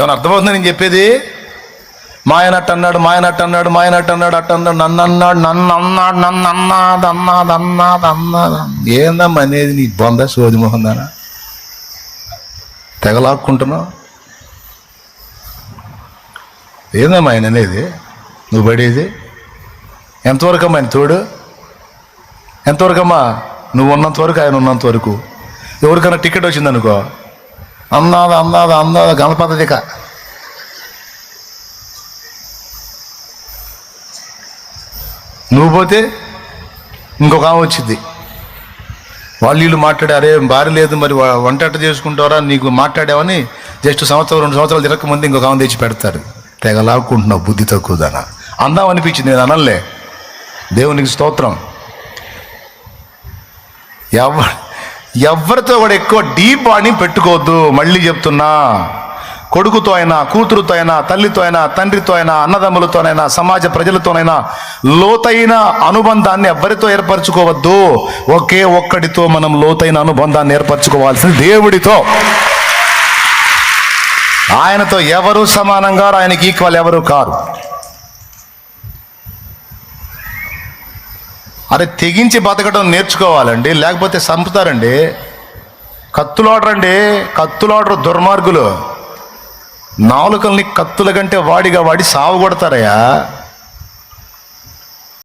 ఏమైనా అర్థమవుతుంది నేను చెప్పేది? మాయనట్టు అన్నాడు మాయనట్టు అన్నాడు మాయనట్టు అన్నాడు అట్టు అన్నాడు నన్ను అన్నాడు నన్ను అన్నాడు నన్ను అన్నాడు అన్నాడు అన్నాడు అన్నాడు ఏందమ్మా అనేది నీ బొంద సోది మొహం దానా? తెగలాక్కుంటున్నావు? ఏందమ్మా ఆయన అనేది? నువ్వు పడేది? ఎంతవరకు అమ్మా ఆయన తోడు? ఎంతవరకు అమ్మా నువ్వు ఉన్నంత వరకు ఆయన ఉన్నంత వరకు ఎవరికైనా టికెట్ వచ్చిందనుకో. అన్నాది అన్నాది అన్నాది గణపతిక నువ్వు పోతే ఇంకొక ఆమె వచ్చింది. వాళ్ళు వీళ్ళు మాట్లాడే అరే భార్య లేదు మరి వంట చేసుకుంటారా నీకు మాట్లాడావని జస్ట్ సంవత్సరం రెండు సంవత్సరాలు తిరగకముందు ఇంకొక ఆమె తెచ్చి పెడతారు. తెగ లాక్కుంటున్నావు బుద్ధి తక్కువదన? అందాం అనిపించింది నేను అనలే దేవునికి స్తోత్రం. ఎవరు ఎవరితో కూడా ఎక్కువ డీప్ అని పెట్టుకోవద్దు మళ్ళీ చెప్తున్నా. కొడుకుతో అయినా కూతురుతో అయినా తల్లితో అయినా తండ్రితో అయినా అన్నదమ్ములతోనైనా సమాజ ప్రజలతోనైనా లోతైన అనుబంధాన్ని ఎవరితో ఏర్పరచుకోవద్దు. ఒకే ఒక్కడితో మనం లోతైన అనుబంధాన్ని ఏర్పరచుకోవాల్సింది దేవుడితో. ఆయనతో ఎవరు సమానంగా ఆయనకి ఈక్వల్ ఎవరు కారు? అరే తెగించి బతకడం నేర్చుకోవాలండి లేకపోతే చంపుతారండి కత్తులాడరండి కత్తులాడరు దుర్మార్గులు. నాలుకల్ని కత్తుల కంటే వాడిగా వాడి సావు కొడతారయ్యా.